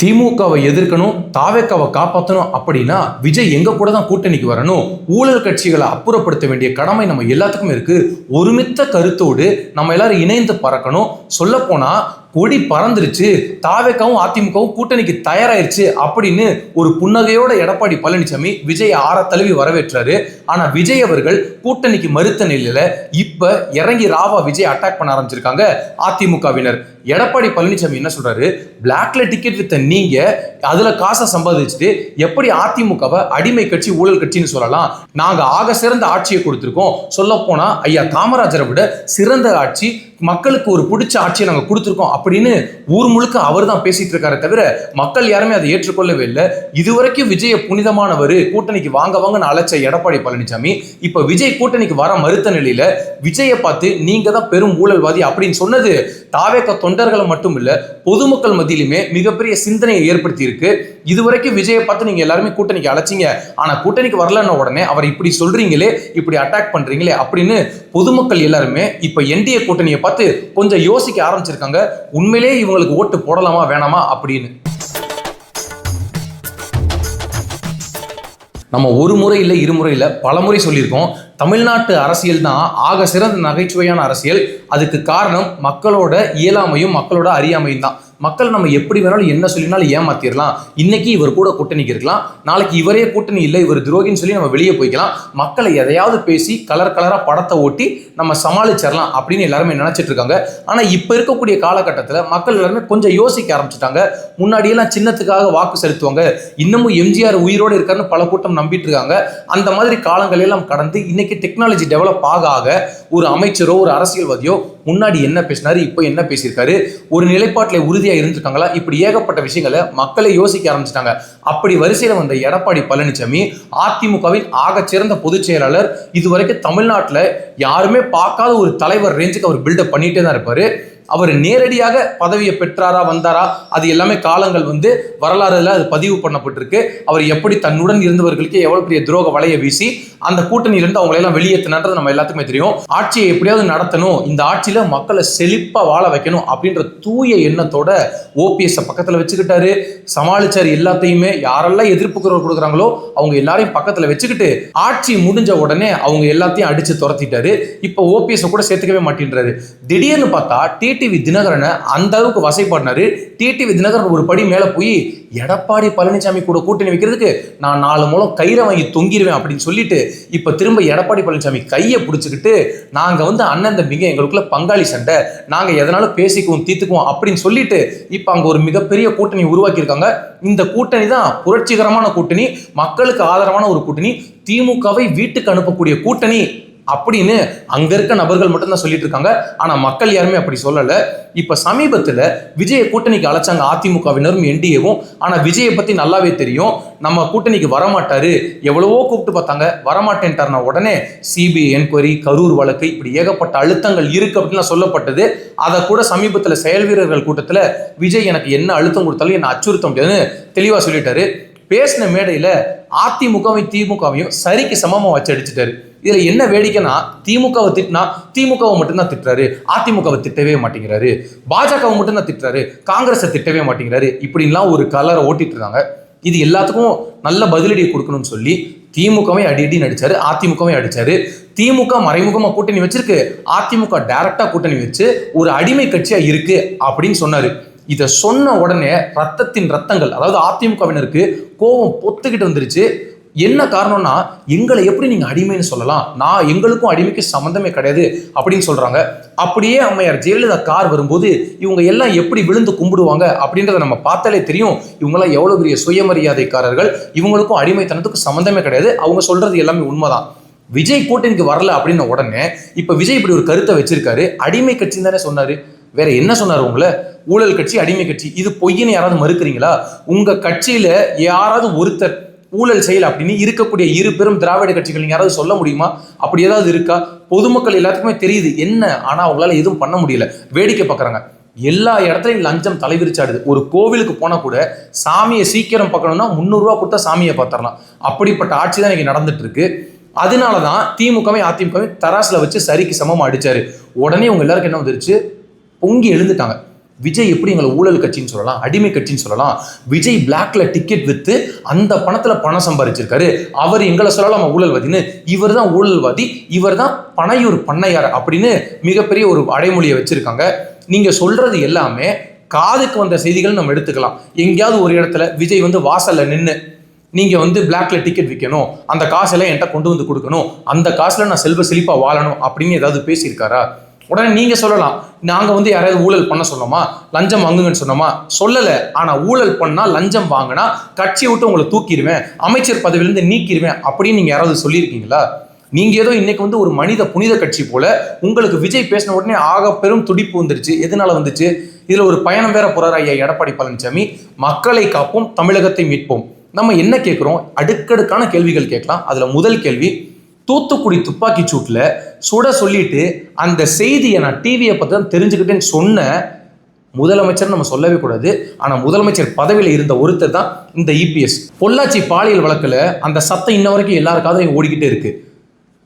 திமுகவை எதிர்க்கணும் தாவேக்காவை காப்பாற்றணும் அப்படின்னா விஜய் எங்க கூட தான் கூட்டணிக்கு வரணும். ஊழல் கட்சிகளை அப்புறப்படுத்த வேண்டிய கடமை நம்ம எல்லாத்துக்குமே இருக்கு. ஒருமித்த கருத்தோடு நம்ம எல்லாரும் இணைந்து பறக்கணும். சொல்லப்போனால் கொடி பறந்துருச்சு தாவேக்காவும் அதிமுகவும் கூட்டணிக்கு தயாராயிருச்சு அப்படின்னு ஒரு புன்னகையோட எடப்பாடி பழனிசாமி விஜய் ஆற தழுவி வரவேற்றாரு. ஆனா விஜய் அவர்கள் கூட்டணிக்கு மறுத்த நிலையில இப்ப இறங்கி ராவா விஜய் அட்டாக் பண்ண ஆரம்பிச்சிருக்காங்க அதிமுகவினர். எடப்பாடி பழனிசாமி என்ன சொல்றாரு? பிளாக்ல டிக்கெட் வித்த நீங்க அதுல காசை சம்பாதிச்சுட்டு எப்படி அதிமுகவை அடிமை கட்சி ஊழல் கட்சின்னு சொல்லலாம்? நாங்க ஆக சிறந்த ஆட்சியை கொடுத்திருக்கோம். சொல்ல போனா ஐயா காமராஜரை விட சிறந்த ஆட்சி மக்களுக்கு ஒரு பிடிச்ச ஆட்சியை நாங்கள் கொடுத்துருக்கோம் அப்படின்னு ஊர் முழுக்க அவர் தான் பேசிட்டு இருக்காரு தவிர மக்கள் யாருமே அதை ஏற்றுக்கொள்ளவே இல்லை. இதுவரைக்கும் விஜய புனிதமானவர் கூட்டணிக்கு வாங்க வாங்கன்னு அழைச்ச எடப்பாடி பழனிசாமி இப்ப விஜய் கூட்டணிக்கு வர மறுத்த நிலையில விஜயை பார்த்து நீங்க தான் பெரும் ஊழல்வாதி அப்படின்னு சொன்னது தாவேக்க தொண்டர்களை மட்டும் இல்ல பொதுமக்கள் மத்தியிலுமே மிகப்பெரிய சிந்தனையை ஏற்படுத்தி இருக்கு இதுவரைக்கும் விஜயை பார்த்து நீங்க எல்லாருமே கூட்டணிக்கு அழைச்சிங்க. ஆனா கூட்டணிக்கு வரலன்ன உடனே அவர் இப்படி சொல்றீங்களே இப்படி அட்டாக் பண்றீங்களே அப்படின்னு பொதுமக்கள் எல்லாருமே இப்ப என்டிஏ கூட்டணியை பார்த்து கொஞ்சம் யோசிக்க ஆரம்பிச்சிருக்காங்க. உண்மையிலேயே இவங்களுக்கு ஓட்டு போடலாமா வேணாமா அப்படின்னு. நம்ம ஒரு முறை இல்லை இருமுறை இல்லை பலமுறை சொல்லியிருக்கோம். தமிழ்நாட்டு அரசியல் தான் ஆக சிறந்த நகைச்சுவையான அரசியல். அதுக்கு காரணம் மக்களோட இயலாமையும் மக்களோட அறியாமையும் தான். மக்கள் நம்ம எப்படி வேணாலும் என்ன சொல்லினாலும் ஏமாத்திடலாம் இன்னைக்கு இவர் கூட கூட்டணிக்கு இருக்கலாம். நாளைக்கு இவரே கூட்டணி இல்லை இவர் துரோகின்னு சொல்லி நம்ம வெளியே போய்க்கலாம். மக்களை எதையாவது பேசி கலர் கலராக படத்தை ஓட்டி நம்ம சமாளிச்சிடலாம் அப்படின்னு எல்லாருமே நினைச்சிட்டு இருக்காங்க. ஆனால் இப்போ இருக்கக்கூடிய காலகட்டத்தில் மக்கள் எல்லாருமே கொஞ்சம் யோசிக்க ஆரம்பிச்சிட்டாங்க. முன்னாடியெல்லாம் சின்னத்துக்காக வாக்கு செலுத்துவாங்க. இன்னமும் எம்ஜிஆர் உயிரோடு இருக்காருன்னு பல கூட்டம் நம்பிட்டு இருக்காங்க. அந்த மாதிரி காலங்கள் எல்லாம் கடந்து இன்னைக்கு டெக்னாலஜி டெவலப் ஆக ஆக ஒரு அமைச்சரோ ஒரு அரசியல்வாதியோ முன்னாடி என்ன பேசினாரு இப்போ என்ன பேசியிருக்காரு ஒரு நிலைப்பாட்டில் உறுதியாக இருந்திருக்காங்களா? இப்படி ஏகப்பட்ட விஷயங்களை மக்களை யோசிக்க ஆரம்பிச்சிட்டாங்க. அப்படி வரிசையில் வந்த எடப்பாடி பழனிசாமி அதிமுகவின் ஆகச்சிறந்த பொதுச் செயலாளர் இதுவரைக்கும் தமிழ்நாட்டில் யாருமே பார்க்காத ஒரு தலைவர் ரேஞ்சுக்கு அவர் பில்டப் பண்ணிட்டே தான் இருப்பாரு. அவர் நேரடியாக பதவியை பெற்றாரா வந்தாரா அது எல்லாமே காலங்கள் வந்து வரலாறுல அது பதிவு பண்ணப்பட்டிருக்கு. அவர் எப்படி தன்னுடன் இருந்தவர்களுக்கு எவ்வளவு பெரிய துரோக வலையை வீசி அந்த கூட்டணியிலிருந்து அவங்களை எல்லாம் வெளியேற்றினது நம்ம எல்லாத்துக்குமே தெரியும். ஆட்சியை எப்படியாவது நடத்தணும் இந்த ஆட்சியில மக்களை செழிப்பா வாழ வைக்கணும் அப்படின்ற தூய எண்ணத்தோட ஓபிஎஸ் பக்கத்துல வச்சுக்கிட்டாரு. சமாளிச்சார் எல்லாத்தையுமே. யாரெல்லாம் எதிர்ப்பு குரல் கொடுக்குறாங்களோ அவங்க எல்லாரையும் பக்கத்துல வச்சுக்கிட்டு ஆட்சி முடிஞ்ச உடனே அவங்க எல்லாத்தையும் அடிச்சு துரத்திட்டாரு. இப்போ ஓபிஎஸ் கூட சேர்த்துக்கவே மாட்டேன்றாரு. திடீர்னு பார்த்தா டி டிடிவி தினகரனை அந்த அளவுக்கு வசைப்பாடினாரு. டிடிவி தினகரன் ஒரு படி மேலே போய் எடப்பாடி பழனிசாமி கூட கூட்டணி வைக்கிறதுக்கு நான் நாலு மூலம் கயிறை வாங்கி தொங்கிடுவேன் அப்படின்னு சொல்லிட்டு இப்போ திரும்ப எடப்பாடி பழனிசாமி கையை பிடிச்சிக்கிட்டு நாங்கள் வந்து அண்ணன் தம்பிங்க எங்களுக்குள்ள பங்காளி சண்டை நாங்கள் எதனாலும் பேசிக்குவோம் தீர்த்துக்குவோம் அப்படின்னு சொல்லிட்டு இப்போ அங்கே ஒரு மிகப்பெரிய கூட்டணி உருவாக்கியிருக்காங்க. இந்த கூட்டணி தான் புரட்சிகரமான கூட்டணி மக்களுக்கு ஆதரவான ஒரு கூட்டணி திமுகவை வீட்டுக்கு அனுப்பக்கூடிய கூட்டணி. அப்படின்னு அங்க இருக்க நபர்கள் மட்டும்தான் சொல்லிட்டு இருக்காங்க. ஆனா மக்கள் யாருமே அப்படி சொல்லல. இப்ப சமீபத்துல விஜய கூட்டணிக்கு அழைச்சாங்க அதிமுகவினரும் என்டிஏவும். ஆனா விஜயை பத்தி நல்லாவே தெரியும். நம்ம கூட்டணிக்கு வரமாட்டாரு. எவ்வளவோ கூப்பிட்டு பார்த்தாங்க. வரமாட்டேன்ட்டார்னா உடனே சிபிஐ என்கொயரி கரூர் வழக்கு இப்படி ஏகப்பட்ட அழுத்தங்கள் இருக்கு அப்படின்லாம் சொல்லப்பட்டது. அதை கூட சமீபத்துல செயல் வீரர்கள் கூட்டத்துல விஜய் எனக்கு என்ன அழுத்தம் கொடுத்தாலும் என்ன அச்சுறுத்த முடியாதுன்னு தெளிவா சொல்லிட்டாரு. பேசின மேடையில் அதிமுகவையும் திமுகவையும் சரிக்கு சமமாக வச்சு அடிச்சிட்டாரு. இதில் என்ன வேடிக்கைன்னா திமுகவை திட்டினா திமுகவை மட்டும்தான் திட்டுறாரு. அதிமுகவை திட்டவே மாட்டேங்கிறாரு. பாஜகவை மட்டும்தான் திட்டுறாரு. காங்கிரஸை திட்டவே மாட்டேங்கிறாரு. இப்படின்லாம் ஒரு கலரை ஓட்டிட்டு இருக்காங்க. இது எல்லாத்துக்கும் நல்ல பதிலடி கொடுக்கணும்னு சொல்லி திமுகவே அடி அடி நடிச்சாரு அதிமுகவே அடிச்சாரு. திமுக மறைமுகமாக கூட்டணி வச்சிருக்கு. அதிமுக டைரக்டா கூட்டணி வச்சு ஒரு அடிமை கட்சியா இருக்கு அப்படின்னு சொன்னாரு. இதை சொன்ன உடனே ரத்தத்தின் ரத்தங்கள் அதாவது அதிமுகவினருக்கு கோபம் பொத்துக்கிட்டு வந்துருச்சு. என்ன காரணம்னா எங்களை எப்படி நீங்க அடிமைன்னு சொல்லலாம். நான் எங்களுக்கும் அடிமைக்கு சம்மந்தமே கிடையாது அப்படின்னு சொல்றாங்க. அப்படியே அம்மையார் ஜெயலலிதா கார் வரும்போது இவங்க எல்லாம் எப்படி விழுந்து கும்பிடுவாங்க அப்படின்றத நம்ம பார்த்தாலே தெரியும். இவங்கெல்லாம் எவ்வளவு பெரிய சுயமரியாதைக்காரர்கள். இவங்களுக்கும் அடிமைத்தனத்துக்கு சம்மந்தமே கிடையாது. அவங்க சொல்றது எல்லாமே உண்மைதான். விஜய் கூட்டணிக்கு வரல அப்படின்ன உடனே இப்ப விஜய் இப்படி ஒரு கருத்தை வச்சிருக்காரு. அடிமை கட்சின்னு தானே சொன்னாரு. வேற என்ன சொன்னார் உங்களை? ஊழல் கட்சி அடிமை கட்சி இது பொய்யின்னு யாராவது மறுக்கிறீங்களா? உங்க கட்சியில யாராவது ஒருத்தர் ஊழல் செயல் அப்படின்னு இருக்கக்கூடிய இரு பெரும் திராவிட கட்சிகள் யாராவது சொல்ல முடியுமா? அப்படி ஏதாவது இருக்கா? பொதுமக்கள் எல்லாத்துக்குமே தெரியுது. என்ன? ஆனா அவங்களால எதுவும் பண்ண முடியல. வேடிக்கை பார்க்குறாங்க எல்லா இடத்துலையும் லஞ்சம் தலைவிரிச்சாடுது. ஒரு கோவிலுக்கு போனா கூட சாமியை சீக்கிரம் பார்க்கணும்னா முந்நூறுரூவா கொடுத்தா சாமியை பார்த்துடலாம். அப்படிப்பட்ட ஆட்சி தான் இன்னைக்கு நடந்துட்டு இருக்கு அதனால தான் திமுகவை அதிமுகவை தராசுல வச்சு சரிக்கு சமமா அடிச்சாரு. உடனே உங்க எல்லாருக்கும் என்ன வந்துருச்சு? பொங்கி எழுந்துட்டாங்க. விஜய் எப்படி எங்களை ஊழல் கட்சின்னு சொல்லலாம் அடிமை கட்சின்னு சொல்லலாம் விஜய் பிளாக்ல டிக்கெட் வித்து அந்த பணத்துல பணம் சம்பாதிச்சிருக்காரு அவர் எங்களை சொல்லலாம் ஊழல்வாதின்னு? இவர் தான் ஊழல்வாதி இவர் தான் பனையூர் பண்ணையார் அப்படின்னு மிகப்பெரிய ஒரு அடைமொழியை வச்சிருக்காங்க. நீங்க சொல்றது எல்லாமே காதுக்கு வந்த செய்திகள் நம்ம எடுத்துக்கலாம். எங்கேயாவது ஒரு இடத்துல விஜய் வந்து வாசல்ல நின்று நீங்க வந்து பிளாக்ல டிக்கெட் விற்கணும் அந்த காசெல்லாம் என்கிட்ட கொண்டு வந்து கொடுக்கணும் அந்த காசுல நான் செல்வ செழிப்பா வாழணும் அப்படின்னு ஏதாவது பேசியிருக்காரா? உடனே நீங்க சொல்லலாம். நாங்க வந்து யாராவது ஊழல் பண்ண சொன்னோமா? லஞ்சம் வாங்குங்கன்னு சொன்னோமா? சொல்லல. ஆனா ஊழல் பண்ணா லஞ்சம் வாங்கினா கட்சியை விட்டு உங்களை தூக்கிடுவேன் அமைச்சர் பதவியிலிருந்து நீக்கிடுவேன் அப்படின்னு நீங்க யாராவது சொல்லியிருக்கீங்களா? நீங்க ஏதோ இன்னைக்கு வந்து ஒரு மனித புனித கட்சி போல உங்களுக்கு விஜய் பேசின உடனே ஆக பெரும் துடிப்பு வந்துருச்சு. எதனால வந்துச்சு? இதுல ஒரு பயணம் வேற போறாரு ஐயா எடப்பாடி பழனிசாமி மக்களை காப்போம் தமிழகத்தை மீட்போம். நம்ம என்ன கேட்குறோம் அடுக்கடுக்கான கேள்விகள் கேட்கலாம். அதுல முதல் கேள்வி தூத்துக்குடி துப்பாக்கி சூட்டில் சுட சொல்லிட்டு அந்த செய்தியை நான் டிவியை பற்றி தான் தெரிஞ்சுக்கிட்டேன்னு சொன்ன முதலமைச்சர் நம்ம சொல்லவே கூடாது. ஆனால் முதலமைச்சர் பதவியில் இருந்த ஒருத்தர் தான் இந்த இபிஎஸ் பொள்ளாச்சி பாலியல் வழக்கில் அந்த சத்தம் இன்ன வரைக்கும் எல்லாருக்காவது ஓடிக்கிட்டே இருக்கு.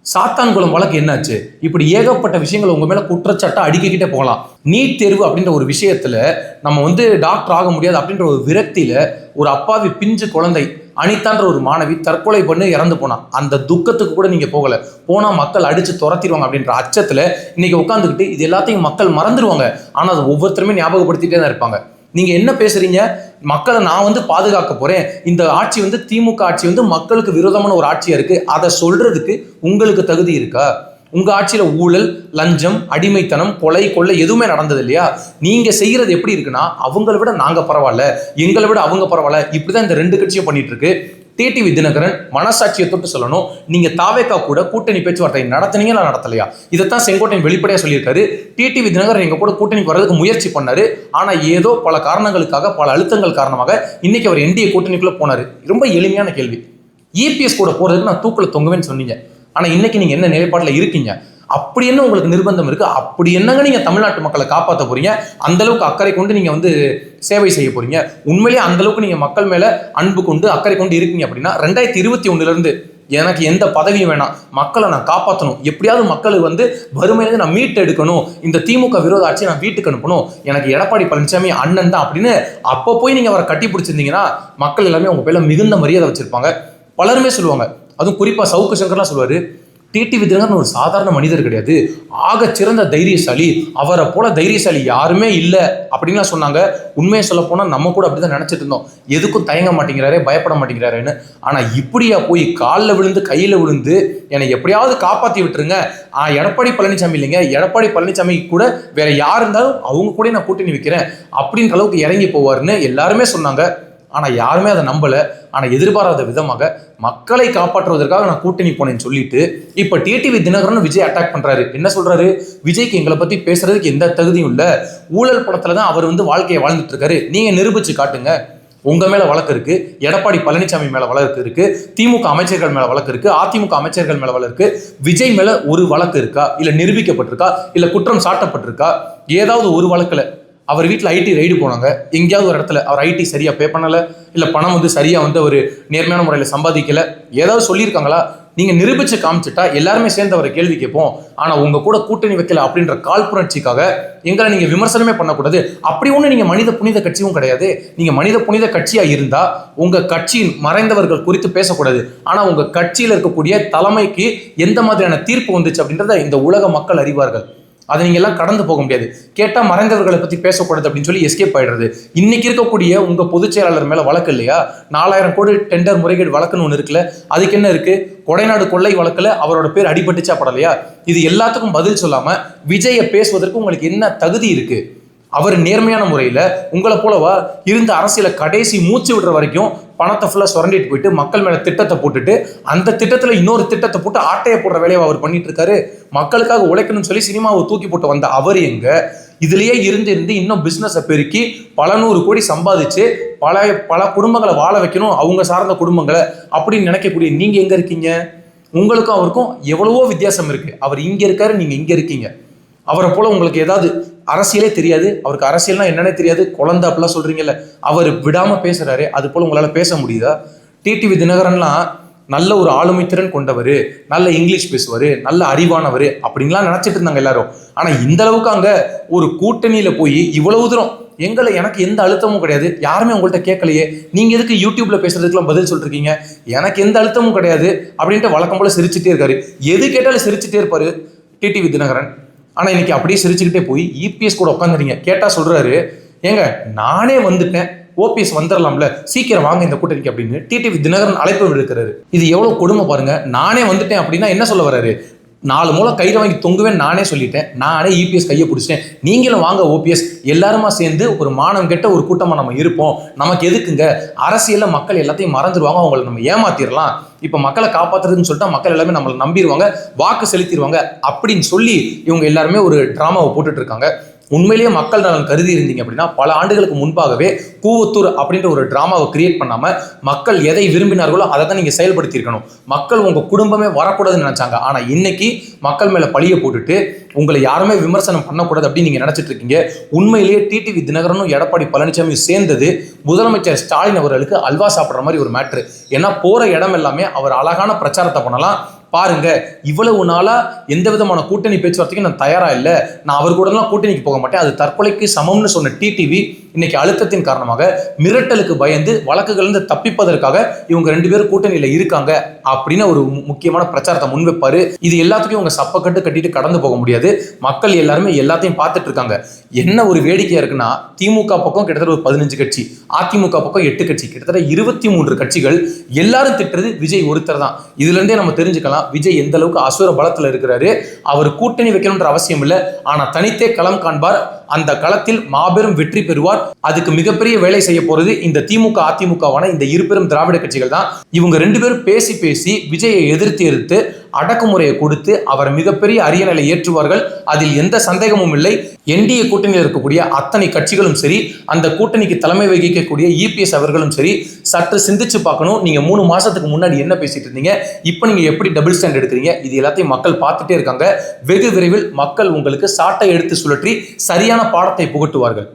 சாத்தான்குளம் வழக்கு என்னாச்சு? இப்படி ஏகப்பட்ட விஷயங்கள் உங்கள் மேலே குற்றச்சாட்டை அடிக்கிக்கிட்டே போகலாம். நீட் தேர்வு அப்படின்ற ஒரு விஷயத்தில் நம்ம வந்து டாக்டர் ஆக முடியாது அப்படின்ற ஒரு விரக்தியில் ஒரு அப்பாவி பிஞ்சு குழந்தை அனிதான்ற ஒரு மாணவி தற்கொலை பண்ணி இறந்து போனான் அந்த துக்கத்துக்கு கூட நீங்க போகல. போனா மக்கள் அடிச்சு துரத்திடுவாங்க அப்படின்ற அச்சத்துல இன்னைக்கு உட்காந்துக்கிட்டு இது எல்லாத்தையும் மக்கள் மறந்துடுவாங்க ஆனா அது ஒவ்வொருத்தருமே ஞாபகப்படுத்திட்டே தான் இருப்பாங்க. நீங்க என்ன பேசுறீங்க? மக்களை நான் வந்து பாதுகாக்க போறேன். இந்த ஆட்சி வந்து திமுக ஆட்சி வந்து மக்களுக்கு விரோதமான ஒரு ஆட்சியா இருக்கு. அதை சொல்றதுக்கு உங்களுக்கு தகுதி இருக்கா? உங்க ஆட்சியில ஊழல் லஞ்சம் அடிமைத்தனம் கொலை கொள்ளை எதுவுமே நடந்தது இல்லையா? நீங்க செய்யறது எப்படி இருக்குன்னா அவங்கள விட நாங்க பரவாயில்ல எங்களை விட அவங்க பரவாயில்ல இப்படிதான் இந்த ரெண்டு கட்சியும் பண்ணிட்டு இருக்கு டிடிவி தினகரன் மனசாட்சியை தொட்டு சொல்லணும். நீங்க தாவேக்கா கூட கூட்டணி பேச்சுவார்த்தை நடத்தினீங்களா நடத்தலையா? இதைத்தான் செங்கோட்டையன் வெளிப்படையா சொல்லியிருக்காரு. டிடிவி தினகரன் எங்க கூட கூட்டணிக்கு வர்றதுக்கு முயற்சி பண்ணாரு. ஆனா ஏதோ பல காரணங்களுக்காக பல அழுத்தங்கள் காரணமாக இன்னைக்கு அவர் என்டிஏ கூட்டணிக்குள்ள போனாரு. ரொம்ப எளிமையான கேள்வி. இபிஎஸ் கூட போறதுக்கு நான் தூக்கில் தொங்குவேன்னு சொன்னீங்க. ஆனால் இன்னைக்கு நீங்கள் என்ன நிலைப்பாட்டில் இருக்கீங்க? அப்படி என்ன உங்களுக்கு நிர்பந்தம் இருக்கு? அப்படி என்னங்க நீங்க தமிழ்நாட்டு மக்களை காப்பாற்ற போறீங்க? அந்த அளவுக்கு அக்கறை கொண்டு நீங்க வந்து சேவை செய்ய போறீங்க. உண்மையிலேயே அந்த அளவுக்கு நீங்க மக்கள் மேல அன்பு கொண்டு அக்கறை கொண்டு இருக்கீங்க அப்படின்னா ரெண்டாயிரத்தி இருபத்தி ஒண்ணுல இருந்து எனக்கு எந்த பதவியும் வேணாம். மக்களை நான் காப்பாற்றணும் எப்படியாவது மக்கள் வந்து வறுமையிலேருந்து நான் மீட்டு எடுக்கணும். இந்த திமுக விரோத ஆட்சியை நான் வீட்டுக்கு அனுப்பணும். எனக்கு எடப்பாடி பழனிசாமி அண்ணன் தான் அப்படின்னு அப்போ போய் நீங்க அவரை கட்டி பிடிச்சிருந்தீங்கன்னா மக்கள் எல்லாமே உங்க பேர்ல மிகுந்த மரியாதை வச்சிருப்பாங்க. பலருமே சொல்லுவாங்க அதுவும் குறிப்பாக சவுக்கு சங்கர்லாம் சொல்லுவார் டிடிவி தினகரன் ஒரு சாதாரண மனிதர் கிடையாது. ஆக சிறந்த தைரியசாலி. அவரை போல தைரியசாலி யாருமே இல்லை. அப்படின்லாம் சொன்னாங்க. உண்மையை சொல்ல போனால் நம்ம கூட அப்படிதான் நினச்சிட்டு இருந்தோம். எதுக்கும் தயங்க மாட்டேங்கிறாரே பயப்பட மாட்டேங்கிறாருன்னு. ஆனால் இப்படியா போய் காலில் விழுந்து கையில் விழுந்து என்னை எப்படியாவது காப்பாற்றி விட்டுருங்க. ஆ எடப்பாடி பழனிசாமி இல்லைங்க. எடப்பாடி பழனிசாமி கூட வேற யார் இருந்தாலும் அவங்க கூட நான் கூட்டணி வைக்கிறேன். அப்படின்ற அளவுக்கு இறங்கி போவாருன்னு எல்லாருமே சொன்னாங்க. ஆனால் யாருமே அதை நம்பலை. ஆனால் எதிர்பாராத விதமாக மக்களை காப்பாற்றுவதற்காக நான் கூட்டணி போனேன்னு சொல்லிட்டு இப்போ டிடிவி தினகரன் விஜய் அட்டாக் பண்ணுறாரு என்ன சொல்கிறாரு விஜய்க்கு எங்களை பற்றி பேசுறதுக்கு எந்த தகுதியும் இல்லை. ஊழல் படத்தில் தான் அவர் வந்து வாழ்க்கையை வாழ்ந்துட்டு இருக்காரு. நீங்கள் நிரூபித்து காட்டுங்க. உங்கள் மேலே வழக்கு இருக்கு. எடப்பாடி பழனிசாமி மேலே வழக்கு இருக்கு. திமுக அமைச்சர்கள் மேலே வழக்கு இருக்கு. அதிமுக அமைச்சர்கள் மேலே வழக்கு விஜய் மேலே ஒரு வழக்கு இருக்கா? இல்லை நிரூபிக்கப்பட்டிருக்கா? இல்லை குற்றம் சாட்டப்பட்டிருக்கா? ஏதாவது ஒரு வழக்கில் அவர் வீட்டில் ஐடி ரைடு போனாங்க. எங்கேயாவது ஒரு இடத்துல அவர் ஐடி சரியாக பே பண்ணலை இல்லை பணம் வந்து சரியாக வந்து அவர் நேர்மையான முறையில் சம்பாதிக்கலை. ஏதாவது சொல்லியிருக்காங்களா? நீங்கள் நிரூபிச்சு காமிச்சிட்டா எல்லாருமே சேர்ந்து அவரை கேள்வி கேட்போம். ஆனால் உங்கள் கூட கூட்டணி வைக்கல அப்படின்ற காழ்ப்புணர்ச்சிக்காக எங்களை நீங்கள் விமர்சனமே பண்ணக்கூடாது. அப்படி ஒன்று நீங்கள் மனித புனித கட்சியும் கிடையாது. நீங்கள் மனித புனித கட்சியாக இருந்தால் உங்கள் கட்சியின் மறைந்தவர்கள் குறித்து பேசக்கூடாது. ஆனால் உங்கள் கட்சியில் இருக்கக்கூடிய தலைமைக்கு எந்த மாதிரியான தீர்ப்பு வந்துச்சு அப்படின்றத இந்த உலக மக்கள் அறிவார்கள். அதை நீங்கள் எல்லாம் கடந்து போக முடியாது. கேட்டால் மறைந்தவர்களை பற்றி பேசக்கூடாது அப்படின்னு சொல்லி எஸ்கேப் ஆயிடுறது. இன்னைக்கு இருக்கக்கூடிய உங்கள் பொதுச் செயலாளர் மேலே வழக்கு இல்லையா? நாலாயிரம் கோடி டெண்டர் முறைகேடு வழக்குன்னு ஒன்று இருக்குல்ல? அதுக்கு என்ன இருக்குது கொடைநாடு கொள்ளை வழக்கில் அவரோட பேர் அடிபட்டுச்சா படலையா? இது எல்லாத்துக்கும் பதில் சொல்லாமல் விஜயை பேசுவதற்கு உங்களுக்கு என்ன தகுதி இருக்குது அவர் நேர்மையான முறையில் உங்களை போலவா இருந்த அரசியல கடைசி மூச்சு விடுற வரைக்கும் பணத்தை ஃபுல்லாக சுரண்டிட்டு போயிட்டு மக்கள் மேலே திட்டத்தை போட்டுட்டு அந்த திட்டத்தில் இன்னொரு திட்டத்தை போட்டு ஆட்டையை போடுற வேலையை அவர் பண்ணிட்டு இருக்காரு. மக்களுக்காக உழைக்கணும்னு சொல்லி சினிமாவை தூக்கி போட்டு வந்த அவர் எங்க? இதுலயே இருந்து இருந்து இன்னும் பிஸ்னஸை பெருக்கி பல நூறு கோடி சம்பாதிச்சு பல பல குடும்பங்களை வாழ வைக்கணும் அவங்க சார்ந்த குடும்பங்களை அப்படின்னு நினைக்கக்கூடிய நீங்க எங்க இருக்கீங்க? உங்களுக்கும் அவருக்கும் எவ்வளவோ வித்தியாசம் இருக்கு. அவர் இங்க இருக்காரு நீங்க இங்க இருக்கீங்க. அவரை போல உங்களுக்கு ஏதாவது அரசியலே தெரியாது. அவருக்கு அரசியல்னா என்னன்னே தெரியாது. குழந்தை அப்படிலாம் சொல்றீங்கல்ல அவர் விடாம பேசுறாரு அது போல உங்களால பேச முடியுதா? டிடிவி தினகரன்லாம் நல்ல ஒரு ஆளுமை திறன் கொண்டவர் நல்ல இங்கிலீஷ் பேசுவார் நல்ல அறிவானவர் அப்படின்லாம் நினச்சிட்டு இருந்தாங்க எல்லாரும். ஆனால் இந்த அளவுக்கு அங்கே ஒரு கூட்டணியில் போய் இவ்வளவு தூரம் எங்களை எனக்கு எந்த அழுத்தமும் கிடையாது. யாருமே உங்கள்கிட்ட கேட்கலையே. நீங்கள் எதுக்கு யூடியூப்ல பேசுறதுக்குலாம் பதில் சொல்லிருக்கீங்க? எனக்கு எந்த அழுத்தமும் கிடையாது அப்படின்ட்டு வழக்கம் போல சிரிச்சுட்டே இருக்காரு. எது கேட்டாலும் சிரிச்சுட்டே இருப்பாரு டிடிவி தினகரன். ஆனால் இன்னைக்கு அப்படியே சிரிச்சுக்கிட்டே போய் இபிஎஸ் கூட உட்காந்துறீங்க கேட்டா சொல்றாரு ஏங்க நானே வந்துட்டேன். ஓபிஎஸ் வந்துடலாம்ல சீக்கிரம் வாங்க இந்த கூட்டணிக்கு அப்படின்னு டிடிவி தினகரன் அழைப்பு விடுக்கிறாரு. இது எவ்வளவு கொடுமை பாருங்க. நானே வந்துட்டேன் அப்படின்னா என்ன சொல்ல வர்றாரு? நாலு மூலம் கையில் வாங்கி தொங்குவேன் நானே சொல்லிட்டேன். நானே இபிஎஸ் கையை பிடிச்சிட்டேன். நீங்களும் வாங்க ஓபிஎஸ் எல்லாருமா சேர்ந்து ஒரு மானம் கெட்ட ஒரு கூட்டமாக நம்ம இருப்போம். நமக்கு எதுக்குங்க? அரசியலில் மக்கள் எல்லாத்தையும் மறந்துடுவாங்க அவங்கள நம்ம ஏமாத்திடலாம் இப்போ மக்களை காப்பாத்துறதுன்னு சொல்லிட்டா மக்கள் எல்லாமே நம்மளை நம்பிடுவாங்க வாக்கு செலுத்திடுவாங்க அப்படின்னு சொல்லி இவங்க எல்லாருமே ஒரு ட்ராமாவை போட்டுட்ருக்காங்க உண்மையிலேயே மக்கள் நலன் கருதி இருந்தீங்க அப்படின்னா பல ஆண்டுகளுக்கு முன்பாகவே கூவத்தூர் அப்படின்ற ஒரு டிராமாவை கிரியேட் பண்ணாமல் மக்கள் எதை விரும்பினார்களோ அதை தான் நீங்கள் செயல்படுத்தி இருக்கணும். மக்கள் உங்கள் குடும்பமே வரக்கூடாதுன்னு நினச்சாங்க. ஆனால் இன்னைக்கு மக்கள் மேலே பழிய போட்டுட்டு உங்களை யாருமே விமர்சனம் பண்ணக்கூடாது அப்படின்னு நீங்கள் நினச்சிட்டு இருக்கீங்க. உண்மையிலேயே டிடிவி தினகரனும் எடப்பாடி பழனிசாமியும் சேர்ந்தது முதலமைச்சர் ஸ்டாலின் அவர்களுக்கு அல்வா சாப்பிட்ற மாதிரி ஒரு மேட்ரு ஏன்னா போகிற இடம் எல்லாமே அவர் அழகான பிரச்சாரத்தை பண்ணலாம். பாருங்க இவ்வளவு நாளா எந்த விதமான கூட்டணி பேச்சுவார்த்தைக்கும் நான் தயாரா இல்லை. நான் அவர் கூடலாம் கூட்டணிக்கு போக மாட்டேன். அது தற்கொலைக்கு சமம்னு சொன்ன டிடிவி இன்னைக்கு அழுத்தத்தின் காரணமாக மிரட்டலுக்கு பயந்து வழக்குகளிலிருந்து தப்பிப்பதற்காக இவங்க ரெண்டு பேரும் கூட்டணியில இருக்காங்க அப்படின்னு ஒரு முக்கியமான பிரச்சாரத்தை முன்வைப்பாரு இது எல்லாத்துக்கும் இவங்க சப்பக்கட்டு கட்டிட்டு கடந்து போக முடியாது. மக்கள் எல்லாருமே எல்லாத்தையும் பார்த்துட்டு இருக்காங்க. என்ன ஒரு வேடிக்கையா இருக்குன்னா திமுக பக்கம் கிட்டத்தட்ட ஒரு பதினஞ்சு கட்சி அதிமுக பக்கம் எட்டு கட்சி கிட்டத்தட்ட இருபத்தி மூன்று கட்சிகள் எல்லாரும் திட்டுறது விஜய் ஒருத்தர் தான். இதுல இருந்தே நம்ம தெரிஞ்சுக்கலாம் விஜய் எந்த அளவுக்கு அசுர பலத்துல இருக்கிறாரு. அவர் கூட்டணி வைக்கணும்ன்ற அவசியம் இல்லை. ஆனா தனித்தே களம் காண்பார். அந்த களத்தில் மாபெரும் வெற்றி பெறுவார். அதுக்கு மிகப்பெரிய வேலை செய்ய போறது இந்த திமுக அதிமுகவான இந்த இருபெரும் திராவிட கட்சிகள் தான். இவங்க ரெண்டு பேரும் பேசி பேசி விஜயை எதிர்த்து எதிர்த்து அடக்குமுறையை கொடுத்து அவர் மிகப்பெரிய அரியணை ஏற்றுவார்கள். அதில் எந்த சந்தேகமும் இல்லை. என்டிஏ கூட்டணியில் இருக்கக்கூடிய அத்தனை கட்சிகளும் சரி அந்த கூட்டணிக்கு தலைமை வகிக்கக்கூடிய இபிஎஸ் அவர்களும் சரி சற்று சிந்திச்சு பார்க்கணும். நீங்க மூணு மாசத்துக்கு முன்னாடி என்ன பேசிட்டு இருந்தீங்க? இப்போ நீங்க எப்படி டபுள் ஸ்டாண்ட் எடுக்கிறீங்க? இது எல்லாத்தையும் மக்கள் பார்த்துட்டே இருக்காங்க. வெகு விரைவில் மக்கள் உங்களுக்கு சாட்டை எடுத்து சுழற்றி சரியான பாடத்தை புகட்டுவார்கள்.